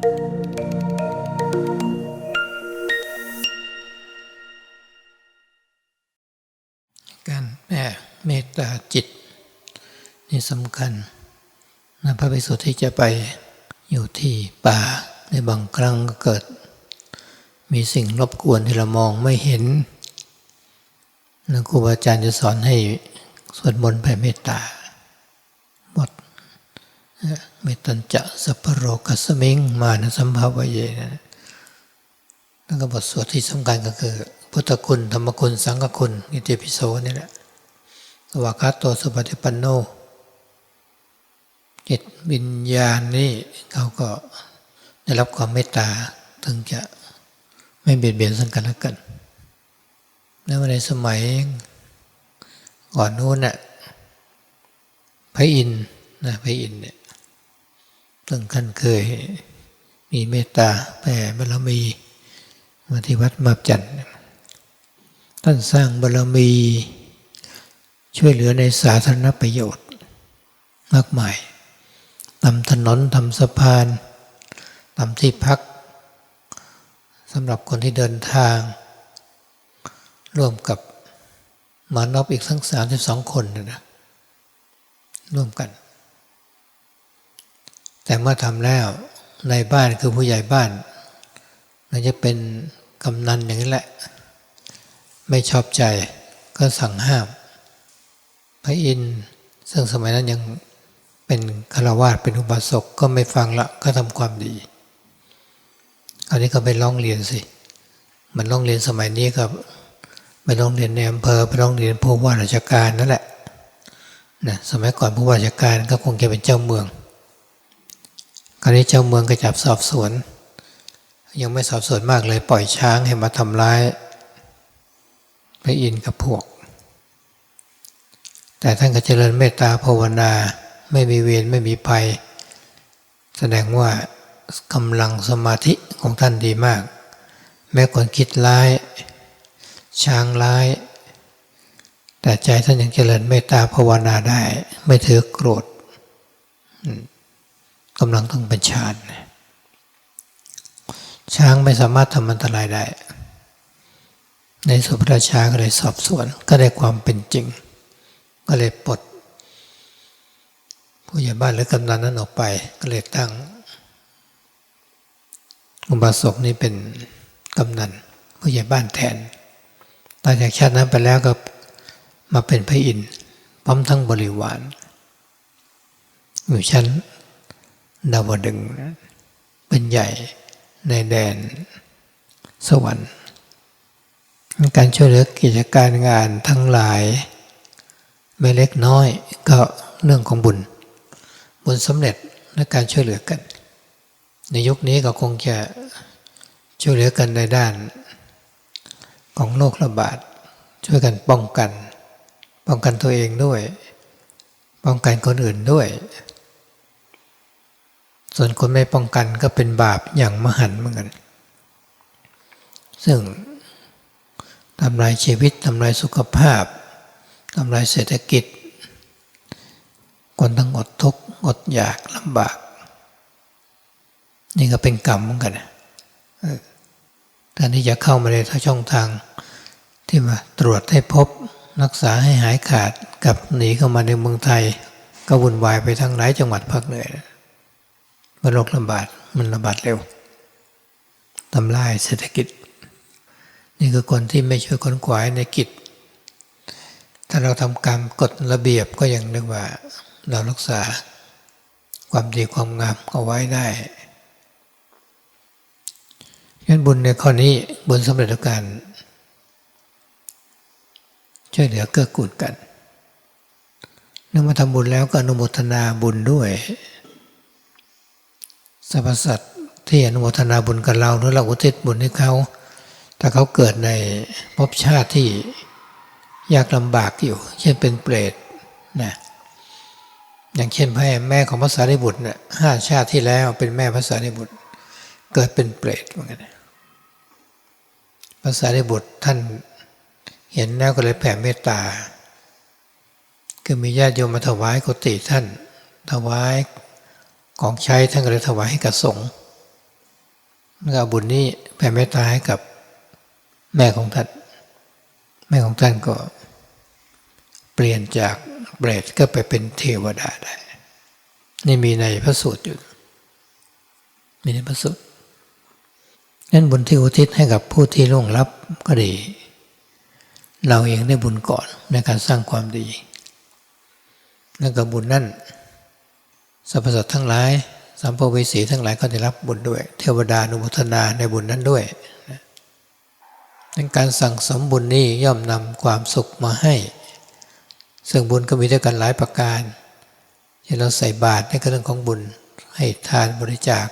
การแผ่เมตตาจิต นี่สำคัญนะพระภิกษุที่จะไปอยู่ที่ป่าในบางครั้งก็เกิด มีสิ่งรบกวนที่เรามองไม่เห็นนะครูบาอาจารย์จะสอนให้สวดมนต์แผ่เมตตาบท เมตัญจะสัพโรกัสมิงมานะสัมภาวะเยนะแล้วก็บทสวดที่สำคัญก็คือ พุทธคุณ ธรรมคุณ สังฆคุณนิติพิโสนี่แหละสวากาโตสุปฏิปันโนจิตวิญญาณนี่เขาก็ได้รับความเมตตาถึงจะไม่เบียดเบียนซึ่งกันและกันแล้วในสมัยก่อนนู้นน่ะพระอินทร์นะพระอินทร์เนี่ย ซึ่งท่านเคยมีเมตตาแผ่บารมีมาที่วัดมาบจันทร์ท่านสร้างบารมี ช่วยเหลือในสาธารณประโยชน์ มากมายทำถนนทำสะพานทำที่พักสำหรับคนที่เดินทาง ร่วมกับมานพอีกทั้งสามสิบสองคนนะนะร่วมกัน แต่เมื่อทำแล้วในบ้านคือผู้ใหญ่บ้านมันจะเป็นกำนันอย่างนี้แหละ ไม่ชอบใจก็สั่งห้าม พระอินทร์ซึ่งสมัยนั้นยังเป็นฆราวาสเป็นอุบาสกก็ไม่ฟังละก็ทำความดีคราวนี้ก็ไปร้องเรียนสิ มันร้องเรียนสมัยนี้ก็ไปร้องเรียนในอำเภอไปร้องเรียนผู้ว่าราชการนั่นแหละนะสมัยก่อนผู้ว่าราชการก็คงจะเป็นเจ้าเมือง คราวนี้เจ้าเมืองก็จับสอบสวน ยังไม่สอบสวนมากเลยปล่อยช้างให้มาทำร้ายพระอินทร์กับพวก แต่ท่านก็เจริญเมตตาภาวนาไม่มีเวรไม่มีภัย แสดงว่ากำลังสมาธิของท่านดีมาก แม้คนคิดร้าย ช้างร้าย แต่ใจท่านยังเจริญเมตตาภาวนาได้ ไม่ถือโกรธ กำลังต้องเป็นฌานช้างไม่สามารถทำอันตรายได้ ในสุพระราชาก็เลยสอบสวน ก็ได้ความเป็นจริง ก็เลยปลดผู้ใหญ่บ้านหรือกำนันนั้นออกไป ก็เลยตั้ง อุบาสกนี่เป็นกำนันผู้ใหญ่บ้านแทนตอจากชาตินั้นไปแล้วก็มาเป็นพระอินทร์พร้อมทั้งบริวารอยู่ชั้น ดาวดึงเป็นใหญ่ในแดนสวรรค์ การช่วยเหลือกิจการงานทั้งหลาย ไม่เล็กน้อยก็เรื่องของบุญ บุญสำเร็จและการช่วยเหลือกัน ในยุคนี้ก็คงจะช่วยเหลือกันในด้านของโรคระบาด ช่วยกันป้องกัน ป้องกันตัวเองด้วย ป้องกันคนอื่นด้วย ส่วนคนไม่ป้องกันก็เป็นบาปอย่างมหันต์เหมือนกัน ซึ่งทำลายชีวิตทำลายสุขภาพทำลายเศรษฐกิจ คนต้องอดทุกข์อดอยากลำบาก นี่ก็เป็นกรรมเหมือนกันแทนที่จะเข้ามาในทาช่องทางที่มาตรวจให้พบรักษาให้หายขาดกับหนีเข้ามาในเมืองไทย ก็วุ่นวายไปทั้งหลายจังหวัดภาคเหนือ มันโรคระบาดมันระบาดเร็วทำลายเศรษฐกิจ นี่คือคนที่ไม่ช่วยคนขวายในกิจ ถ้าเราทำกรรมกฎระเบียบก็ยังนึกว่า เรารักษาความดีความงามเอาไว้ได้งั้นบุญในข้อนี้บุญสำเร็จการช่วยเหลือเกื้อกูลกันเมื่อมาทำบุญแล้วก็อนุโมทนาบุญด้วย สรรพสัตว์ที่อนุโมทนาบุญกับเราหรือเราอุทิศบุญให้เขาถ้าเขาเกิดในภพชาติที่ยากลำบากอยู่ เช่นเป็นเปรตนะอย่างเช่นพ่อแม่ของพระสารีบุตรเนี่ยห้าชาติที่แล้วเป็นแม่พระสารีบุตร เกิดเป็นเปรตเหมือนกันพระสารีบุตรท่านเห็นแล้วก็เลยแผ่เมตตา คือมีญาติโยมมาถวายกุฏิท่าน ถวาย ของใช้ท่านก็เลยถวายให้กับสงฆ์แล้วก็บุญนี้แผ่เมตตาให้กับแม่ของท่านแม่ของท่านก็เปลี่ยนจากเปรตก็ไปเป็นเทวดาได้ นี่มีในพระสูตรอยู่ มีในพระสูตรนั้นบุญที่อุทิศให้กับผู้ที่ล่วงลับก็ดี เราเองได้บุญก่อนในการสร้างความดี แล้วก็บุญนั่น สรรพสัตว์ทั้งหลายสัมภเวสีทั้งหลายก็ได้รับบุญด้วย เทวดานุโมทนาในบุญนั้นด้วยดังการสั่งสมบุญนี้ย่อมนำความสุขมาให้ ซึ่งบุญก็มีด้วยกันหลายประการที่นเราใส่บาตรในก็เรื่องของบุญ ให้ทานบริจาค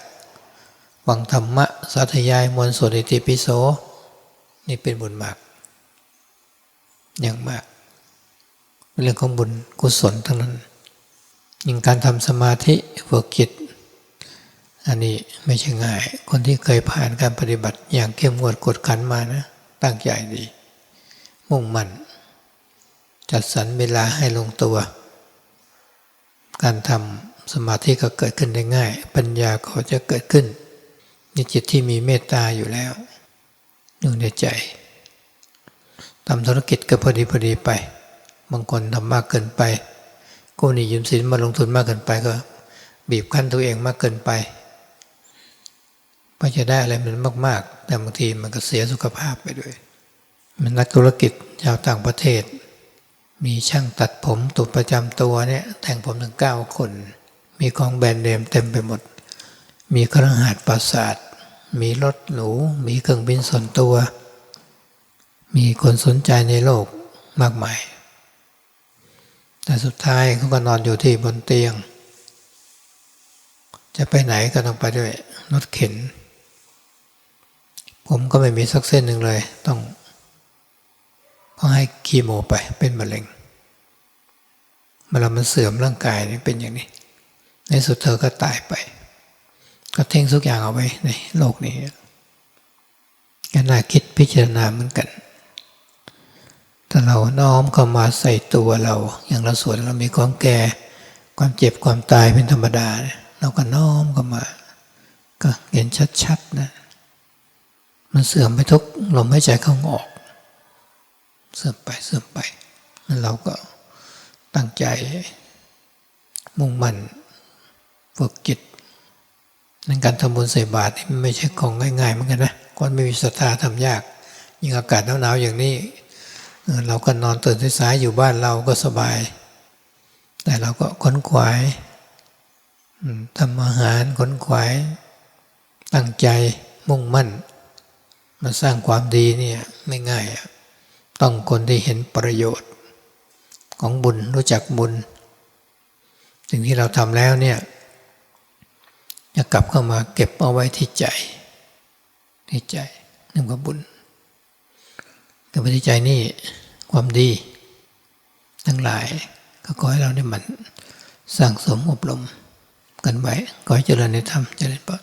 วังธรรมะสาธยายมวลสวดอิติปิโส นี่เป็นบุญมาก อย่างมากเป็นเรื่องของบุญกุศลทั้งนั้น ยิ่งการทำสมาธิฝึกจิต อันนี้ไม่ใช่ง่าย คนที่เคยผ่านการปฏิบัติอย่างเข้มงวดกดขันมานะ ตั้งใจดี มุ่งมั่น จัดสรรเวลาให้ลงตัว การทำสมาธิก็เกิดขึ้นได้ง่าย ปัญญาก็จะเกิดขึ้นในจิตที่มีเมตตาอยู่แล้วอยู่ในใจทำธุรกิจก็พอดีพอดีไป บางคนทำมากเกินไป กู้หนี้ยืมสินมาลงทุนมากเกินไปก็ บีบคั้นตัวเองมากเกินไปเพื่อจะได้อะไรมันมาก ๆ แต่บางทีมันก็เสียสุขภาพไปด้วย มันนักธุรกิจชาวต่างประเทศ มีช่างตัดผมตุดประจำตัวเนี่ย แต่งผมถึงเก้าคน มีของแบรนด์เนมเต็มไปหมด มีเครื่องหัดปราสาท มีรถหรู มีเครื่องบินส่วนตัว มีคนสนใจในโลกมากมาย แต่สุดท้ายเขาก็นอนอยู่ที่บนเตียง จะไปไหนก็ต้องไปด้วยรถเข็น ผมก็ไม่มีสักเส้นหนึ่งเลย ต้องต้องให้คีโมไปเป็นมะเร็งเวลามันเสื่อมร่างกายนี่เป็นอย่างนี้ ในสุดเธอก็ตายไป ก็ทิ้งทุกอย่างเอาไว้ในโลกนี้ก็น่าคิดพิจารณาเหมือนกัน ถ้าเราน้อมเข้ามาใส่ตัวเรา อย่างเราสวดเรามีความแก่ ความเจ็บความตายเป็นธรรมดาเนี่ยเราก็น้อมเข้ามา ก็เห็นชัดๆนะ มันเสื่อมไปทุกลมหายใจเข้าออก เสื่อมไปเสื่อมไปนั่นเราก็ตั้งใจ มุ่งมั่นฝึกจิตในการทำบุญใส่บาตรไม่ใช่ของง่ายๆเหมือนกันนะคนไม่มีศรัทธาทำยาก ยิ่งอากาศหนาวๆอย่างนี้ เราก็นอนตื่นสายอยู่บ้านเราก็สบาย แต่เราก็ค้นขวายทำอาหารค้นขวาย ตั้งใจมุ่งมั่น มาสร้างความดีเนี่ยไม่ง่าย ต้องคนที่เห็นประโยชน์ ของบุญรู้จักบุญ สิ่งที่เราทำแล้วเนี่ยจะกลับเข้ามาเก็บเอาไว้ที่ใจ ที่ใจนึกว่าบุญ ก็บปัจจัยนี่ความดี ทั้งหลายก็ขอให้เราได้มันสร้างสมอบรมกันไว้ขอให้เจริญในธรรมเจริญปอน